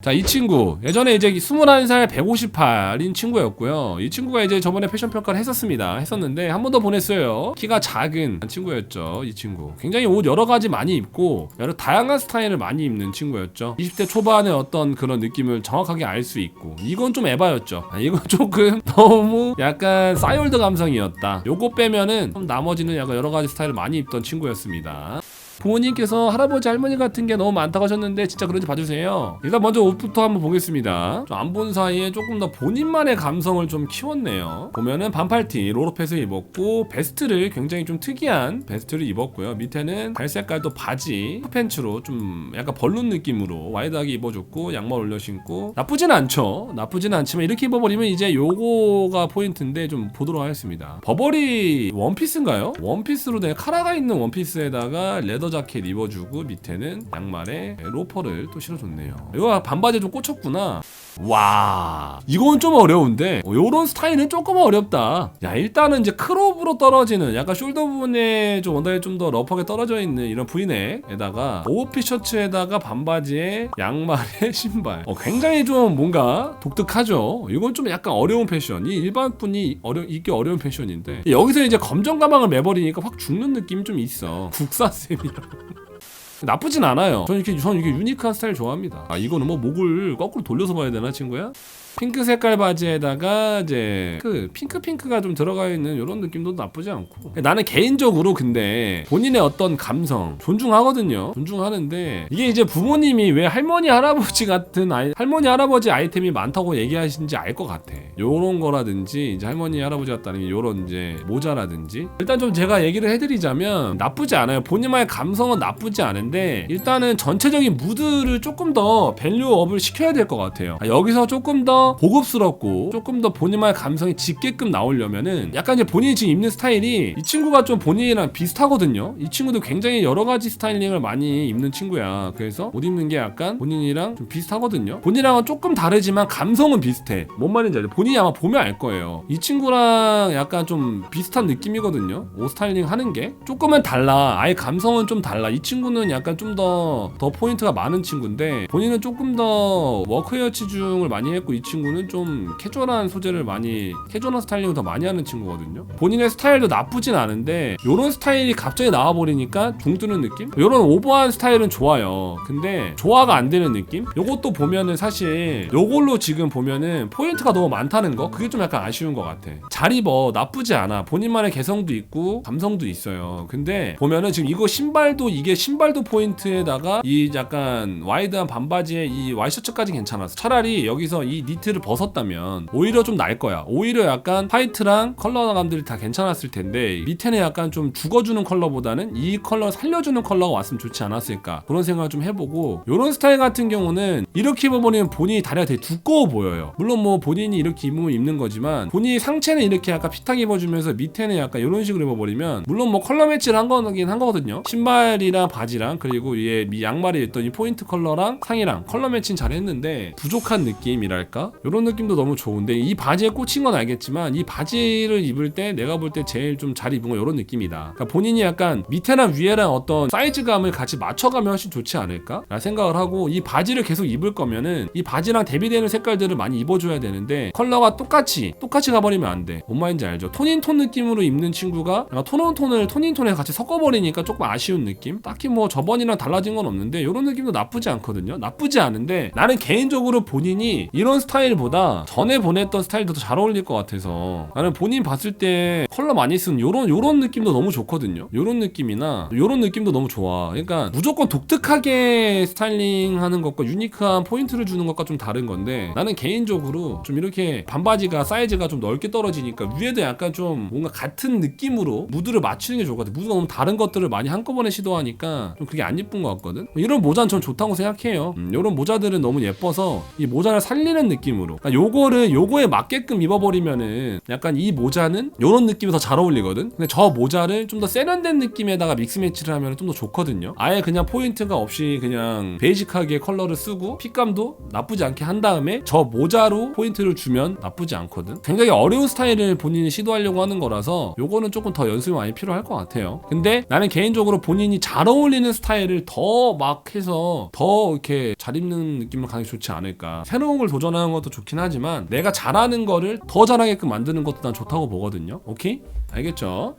자, 이 친구. 예전에 이제 21살 158인 친구였고요. 이 친구가 이제 저번에 패션 평가를 했었습니다. 했었는데 한 번 더 보냈어요. 키가 작은 친구였죠. 이 친구. 굉장히 옷 여러 가지 많이 입고 여러 다양한 스타일을 많이 입는 친구였죠. 20대 초반의 어떤 그런 느낌을 정확하게 알 수 있고 이건 좀 에바였죠. 아, 이건 조금 너무 약간 싸이올드 감성이었다. 요거 빼면은 좀 나머지는 약간 여러 가지 스타일을 많이 입던 친구였습니다. 부모님께서 할아버지 할머니 같은 게 너무 많다고 하셨는데 진짜 그런지 봐주세요. 일단 먼저 옷부터 한번 보겠습니다. 안 본 사이에 조금 더 본인만의 감성을 좀 키웠네요. 보면은 반팔티 로로펫을 입었고 베스트를 굉장히 좀 특이한 베스트를 입었고요. 밑에는 갈색깔 또 바지 팬츠로 좀 약간 벌룬 느낌으로 와이드하게 입어줬고 양말 올려 신고 나쁘진 않죠. 나쁘진 않지만 이렇게 입어버리면 이제 요거가 포인트인데 좀 보도록 하겠습니다. 버버리 원피스인가요? 원피스로 된 카라가 있는 원피스에다가 레더 자켓 입어주고 밑에는 양말에 로퍼를 또 실어줬네요. 이거 반바지에 좀 꽂혔구나. 와, 이건 좀 어려운데 어, 요런 스타일은 조금 어렵다. 야, 일단은 이제 크롭으로 떨어지는 약간 숄더 부분에 좀 원단이 좀 더 러프하게 떨어져 있는 이런 브이넥에다가 오버핏 셔츠에다가 반바지에 양말에 신발. 어, 굉장히 좀 뭔가 독특하죠. 이건 좀 약간 어려운 패션. 이 일반 분이 어려 입기 어려운 패션인데 여기서 이제 검정 가방을 매버리니까 확 죽는 느낌이 좀 있어. 국사쌤이라. 나쁘진 않아요. 저는 이렇게 저는 이렇게 유니크한 스타일 좋아합니다. 아 이거는 뭐 목을 거꾸로 돌려서 봐야 되나 친구야? 핑크 색깔 바지에다가 이제 그 핑크 핑크가 좀 들어가 있는 이런 느낌도 나쁘지 않고. 나는 개인적으로 근데 본인의 어떤 감성 존중하거든요. 존중하는데 이게 이제 부모님이 왜 할머니 할아버지 같은 아이 할머니 할아버지 아이템이 많다고 얘기하시는지 알 것 같아. 요런 거라든지 이제 할머니 할아버지 같다는 요런 이제 모자라든지. 일단 좀 제가 얘기를 해드리자면 나쁘지 않아요. 본인만의 감성은 나쁘지 않은데 일단은 전체적인 무드를 조금 더 밸류업을 시켜야 될 것 같아요. 아, 여기서 조금 더 고급스럽고 조금 더 본인만의 감성이 짙게끔 나오려면은 약간 이제 본인이 지금 입는 스타일이 이 친구가 좀 본인이랑 비슷하거든요. 이 친구도 굉장히 여러 가지 스타일링을 많이 입는 친구야. 그래서 옷 입는 게 약간 본인이랑 좀 비슷하거든요. 본인이랑은 조금 다르지만 감성은 비슷해. 뭔 말인지 알죠? 본인이 아마 보면 알 거예요. 이 친구랑 약간 좀 비슷한 느낌이거든요. 옷 스타일링 하는 게 조금은 달라. 아예 감성은 좀 달라. 이 친구는 약간 좀더더 포인트가 많은 친구인데 본인은 조금 더 워크웨어 치중을 많이 했고 이 친구 는 좀 캐주얼한 소재를 많이 캐주얼한 스타일링을 더 많이 하는 친구거든요. 본인의 스타일도 나쁘진 않은데 요런 스타일이 갑자기 나와 버리니까 중뜨는 느낌? 요런 오버한 스타일은 좋아요. 근데 조화가 안 되는 느낌? 요것도 보면은 사실 요걸로 지금 보면은 포인트가 너무 많다는 거 그게 좀 약간 아쉬운 것 같아. 잘 입어 나쁘지 않아. 본인만의 개성도 있고 감성도 있어요. 근데 보면은 지금 이거 신발도 이게 신발도 포인트에다가 이 약간 와이드한 반바지에 이 와이셔츠까지 괜찮았어. 차라리 여기서 이 니트를 벗었다면 오히려 좀 날 거야. 오히려 약간 화이트랑 컬러감들이 다 괜찮았을 텐데 밑에는 약간 좀 죽어주는 컬러보다는 이 컬러 살려주는 컬러가 왔으면 좋지 않았을까 그런 생각을 좀 해보고 이런 스타일 같은 경우는 이렇게 입어버리면 본인이 다리가 되게 두꺼워 보여요. 물론 뭐 본인이 이렇게 입으면 입는 거지만 본인이 상체는 이렇게 약간 핏하게 입어주면서 밑에는 약간 이런 식으로 입어버리면 물론 뭐 컬러 매치를 한 거긴 한 거거든요. 신발이랑 바지랑 그리고 위에 미 양말에 있던 이 포인트 컬러랑 상이랑 컬러 매치는 잘 했는데 부족한 느낌이랄까? 이런 느낌도 너무 좋은데 이 바지에 꽂힌 건 알겠지만 이 바지를 입을 때 내가 볼 때 제일 좀 잘 입은 건 이런 느낌이다. 그러니까 본인이 약간 밑에랑 위에랑 어떤 사이즈감을 같이 맞춰가면 훨씬 좋지 않을까? 라 생각을 하고 이 바지를 계속 입을 거면은 이 바지랑 대비되는 색깔들을 많이 입어줘야 되는데 컬러가 똑같이 똑같이 가버리면 안 돼. 뭔 말인지 알죠? 톤인톤 느낌으로 입는 친구가 톤온톤을 톤인톤에 같이 섞어버리니까 조금 아쉬운 느낌? 딱히 뭐 저번이랑 달라진 건 없는데 이런 느낌도 나쁘지 않거든요. 나쁘지 않은데 나는 개인적으로 본인이 이런 스타일 보다 전에 보냈던 스타일도 더 잘 어울릴 것 같아서 나는 본인 봤을 때 컬러 많이 쓴 요런 요런 느낌도 너무 좋거든요. 요런 느낌이나 요런 느낌도 너무 좋아. 그러니까 무조건 독특하게 스타일링 하는 것과 유니크한 포인트를 주는 것과 좀 다른 건데 나는 개인적으로 좀 이렇게 반바지가 사이즈가 좀 넓게 떨어지니까 위에도 약간 좀 뭔가 같은 느낌으로 무드를 맞추는 게 좋을 것 같아. 무드가 너무 다른 것들을 많이 한꺼번에 시도하니까 좀 그게 안 예쁜 것 같거든. 이런 모자는 전 좋다고 생각해요. 음, 이런 모자들은 너무 예뻐서 이 모자를 살리는 느낌 으로. 그러니까 요거를 요거에 맞게끔 입어버리면은 약간 이 모자는 요런 느낌이 더 잘 어울리거든. 근데 저 모자를 좀 더 세련된 느낌에다가 믹스 매치를 하면 좀 더 좋거든요. 아예 그냥 포인트가 없이 그냥 베이직하게 컬러를 쓰고 핏감도 나쁘지 않게 한 다음에 저 모자로 포인트를 주면 나쁘지 않거든. 굉장히 어려운 스타일을 본인이 시도하려고 하는 거라서 요거는 조금 더 연습이 많이 필요할 것 같아요. 근데 나는 개인적으로 본인이 잘 어울리는 스타일을 더 막 해서 더 이렇게 잘잘 입는 느낌을 가는 게 좋지 않을까. 새로운 걸 도전하는 것도 좋긴 하지만 내가 잘하는 거를 더 잘하게끔 만드는 것도 난 좋다고 보거든요. 오케이? 알겠죠?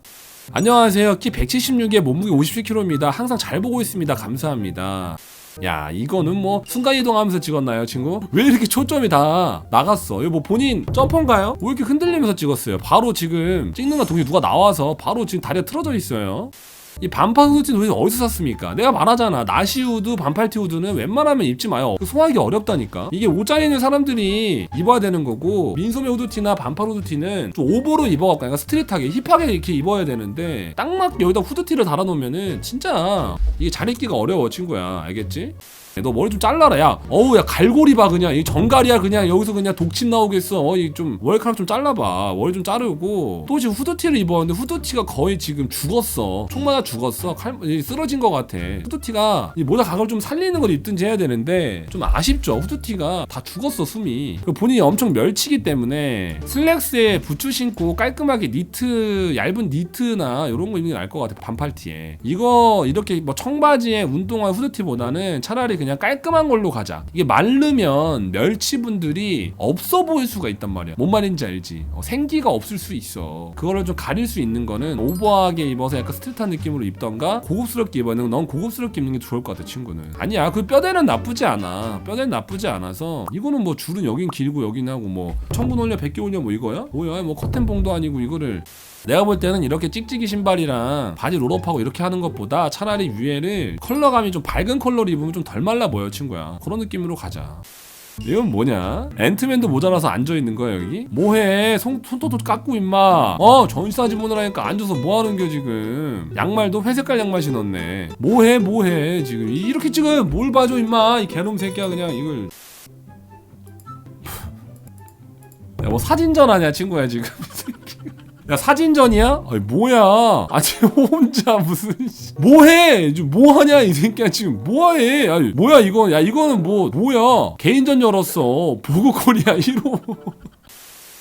안녕하세요. 키 176에 몸무게 57kg입니다. 항상 잘 보고 있습니다. 감사합니다. 야 이거는 뭐 순간이동하면서 찍었나요 친구? 왜 이렇게 초점이 다 나갔어? 이거 뭐 본인 점퍼인가요? 왜 이렇게 흔들리면서 찍었어요? 바로 지금 찍는 거 동시에 누가 나와서 바로 지금 다리가 틀어져 있어요 이 반팔 후드티는 도대체 어디서 샀습니까? 내가 말하잖아 나시 후드, 반팔 티 후드는 웬만하면 입지 마요 그 소화하기 어렵다니까 이게 옷잘 있는 사람들이 입어야 되는 거고 민소매 후드티나 반팔 후드티는 좀 오버로 입어갖고 약간 스트릿하게 힙하게 이렇게 입어야 되는데 딱 맞게 여기다 후드티를 달아놓으면은 진짜 이게 잘 입기가 어려워 친구야 알겠지? 너 머리 좀 잘라라 야. 어우 야 갈고리 봐 그냥. 이 정갈이야 그냥. 여기서 그냥 독침 나오겠어. 어이 좀 머리카락 좀 잘라봐. 머리 좀 자르고. 또 지금 후드티를 입었는데 후드티가 거의 지금 죽었어. 총 맞아 죽었어. 칼 이, 쓰러진 것 같아. 후드티가 이 모자 각을 좀 살리는 걸 입든지 해야 되는데 좀 아쉽죠. 후드티가 다 죽었어 숨이. 그리고 본인이 엄청 멸치기 때문에 슬랙스에 부츠 신고 깔끔하게 니트 얇은 니트나 이런 거 입는 게 나을 것 같아 반팔 티에. 이거 이렇게 뭐 청바지에 운동화 후드티보다는 차라리 그냥 깔끔한 걸로 가자. 이게 마르면 멸치분들이 없어 보일 수가 있단 말이야. 뭔 말인지 알지? 어, 생기가 없을 수 있어. 그거를 좀 가릴 수 있는 거는 오버하게 입어서 약간 스트릿한 느낌으로 입던가 고급스럽게 입어는 넌 고급스럽게 입는 게 좋을 것 같아 친구는. 아니야 그 뼈대는 나쁘지 않아. 뼈대는 나쁘지 않아서 이거는 뭐 줄은 여긴 길고 여긴 하고 뭐 천군 올려 백 개 올려 뭐 이거야? 뭐야 뭐 커튼 봉도 아니고 이거를 내가 볼 때는 이렇게 찍찍이 신발이랑 바지 롤업하고 이렇게 하는 것보다 차라리 위에를 컬러감이 좀 밝은 컬러로 입으면 좀 덜 말라 보여 친구야. 그런 느낌으로 가자. 이건 뭐냐? 앤트맨도 모자라서 앉아있는 거야 여기? 뭐해? 손, 손톱도 깎고 임마. 어 전시사지 보느라니까 앉아서 뭐하는 겨 지금? 양말도 회색깔 양말 신었네. 뭐해 뭐해 지금? 이렇게 지금 뭘 봐줘 임마? 이 개놈 새끼야 그냥 이걸. 야 뭐 사진전 하냐 친구야 지금 야 사진전이야? 아니 뭐야? 아 지금 혼자 무슨 씨. 뭐해? 뭐하냐 이 새끼야 지금 뭐해? 아니 뭐야 이거? 야 이거는 뭐 뭐야? 개인전 열었어. 보고 코리아 1호.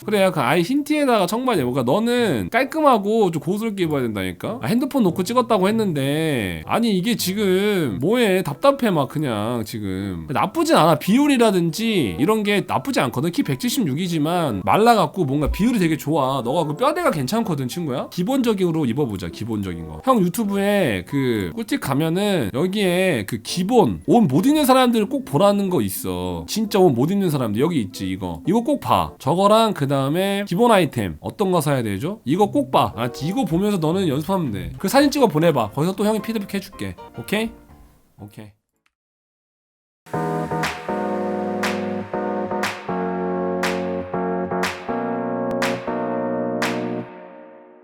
그래 약간 아예 흰 티에다가 청바지 뭔가 너는 깔끔하고 좀 고스럽게 입어야 된다니까? 아, 핸드폰 놓고 찍었다고 했는데 아니 이게 지금 뭐해 답답해 막 그냥 지금. 나쁘진 않아. 비율이라든지 이런 게 나쁘지 않거든. 키 176이지만 말라갖고 뭔가 비율이 되게 좋아. 너가 그 뼈대가 괜찮거든 친구야? 기본적으로 입어보자 기본적인 거 형 유튜브에 그 꿀팁 가면은 여기에 그 기본 옷 못 입는 사람들을 꼭 보라는 거 있어. 진짜 옷 못 입는 사람들 여기 있지 이거. 이거 꼭 봐. 저거랑 그 다음 에 기본 아이템 어떤 거 사야 되죠? 이거 꼭 봐. 아, 이거 보면서 너는 연습하면 돼. 그 사진 찍어 보내봐. 거기서 또 형이 피드백 해줄게. 오케이? 오케이.